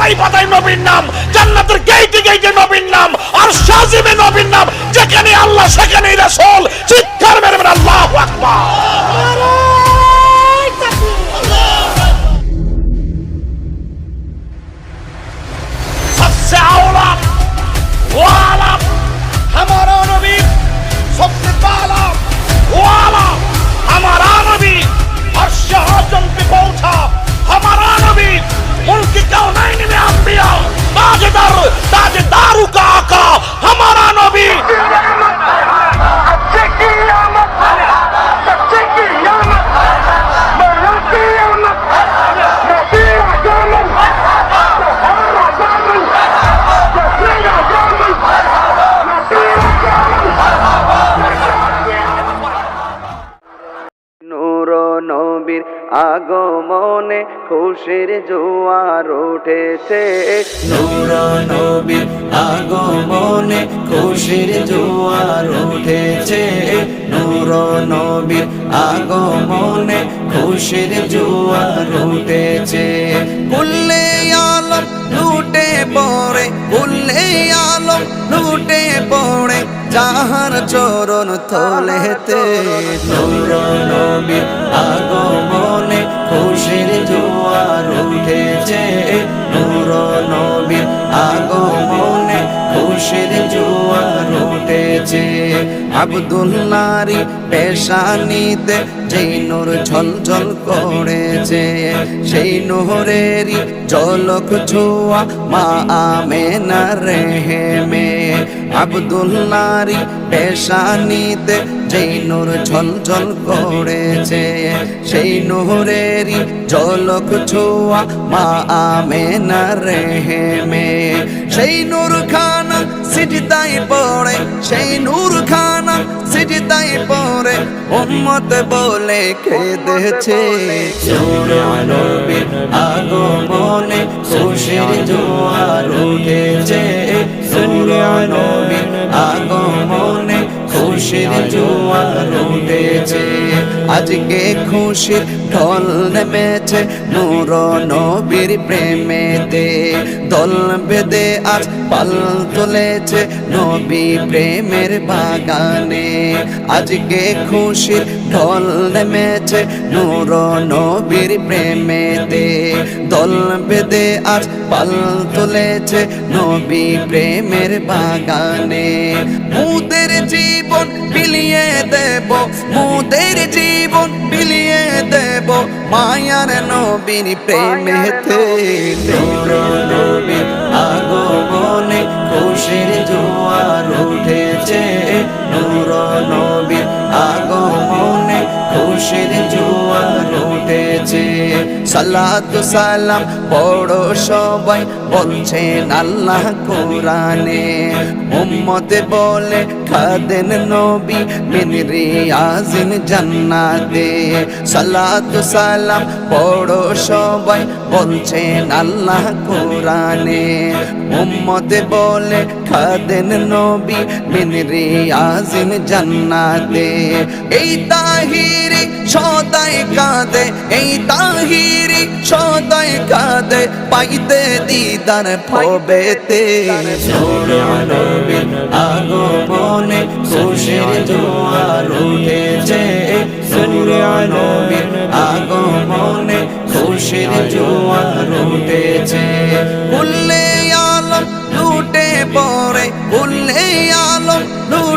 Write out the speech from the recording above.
পাতায় পাতায় নবীর নাম জান্নাতের গেইটে গেইটে নবীর নাম আর সাজিমে নবীর নাম যেখানে আল্লাহ সেখানেই রাসূল চিৎকার মেরে মেরে আল্লাহু আকবার सबसे आला वाला हमारा नबी सबसे पहला वाला हमारा नबी अर्श आजम पे पहुंचा हमारा नबी मुल्क कौनैन में अंबिया ताजदार ताजदारू का താജദാറു താജദാറു കാക്ക খুশির জোয়ার উঠেছে। নবীর আগমনে খুশির জোয়ার উঠেছে। নবীর আগমনে খুশির জোয়ার উঠেছে। কুল্লে আলম লুটে পড়ে কুল্লে আলম লুটে পড়ে। যাহার চরণ তলেতে। নূর নবীর আগমনে খুশির জোয়ার উঠেছে। নূর নবীর আগমনে খুশির জোয়ার উঠেছে। আবদুল্লারি পেশানিতে যেই নূর ঝলঝল করেছে, সেই নহরেরই জলক ছোয়া মা আমে না আমেনা রেহেমে। আবদুল্লারি পেশানিতে যেই নূর ঝলঝল করেছে, সেই নহরেরই জলক ছোয়া মা আমে না আমেনা রেহেমে। সেই নূর খানা সিজদাই পড়ে, সেই নূর খানা সিজদাই পরে উম্মত বলে কেঁদেছে নবীর আগমনে খুশির জোয়ার উঠেছে। নবীর আগমনে খুশির জোয়ার উঠেছে। আজকে খুশির ঢল নেমেছে নূর নবীর প্রেমেতে। দল বেদে আজ পাল তুলেছে নবী প্রেমের বাগানে। আজকে খুশির ঢল নেমেছে নূর নবীর প্রেমেতে। দল বেদে আজ পাল তুলেছে নবী প্রেমের বাগানে। মুদের জীবন বিলিয়ে দেব মুদের জীবন বিলিয়ে দেব মায়ার নবীর প্রেমেতে নবীর আগমনে খুশির জোয়ার উঠেছে। নূর নবীর আগমনে খুশির জোয়ার উঠেছে। সালাতু সালাম পড়ো সবাই বলছেন আল্লাহ কোরআনে। উম্মতে বলে, খাদেন নবী মিন রিয়াজিন জান্নাতে। সালাতু সালাম পড়ো সবাই, বলছেন আল্লাহ কোরআনে। উম্মতে বলে, খাদেন নবী মিন রিয়াজিন জান্নাতে। এই তাহিরি সদাই কাঁদে, এই তাহিরি কাঁদে পাইতে দিদার নবীর আগমনে খুশির জোয়ার উঠেছে। নবীর আগমনে খুশির জোয়ার উঠেছে। উল্লে আলম লুটে পড়ে উল্লে আলম লুটে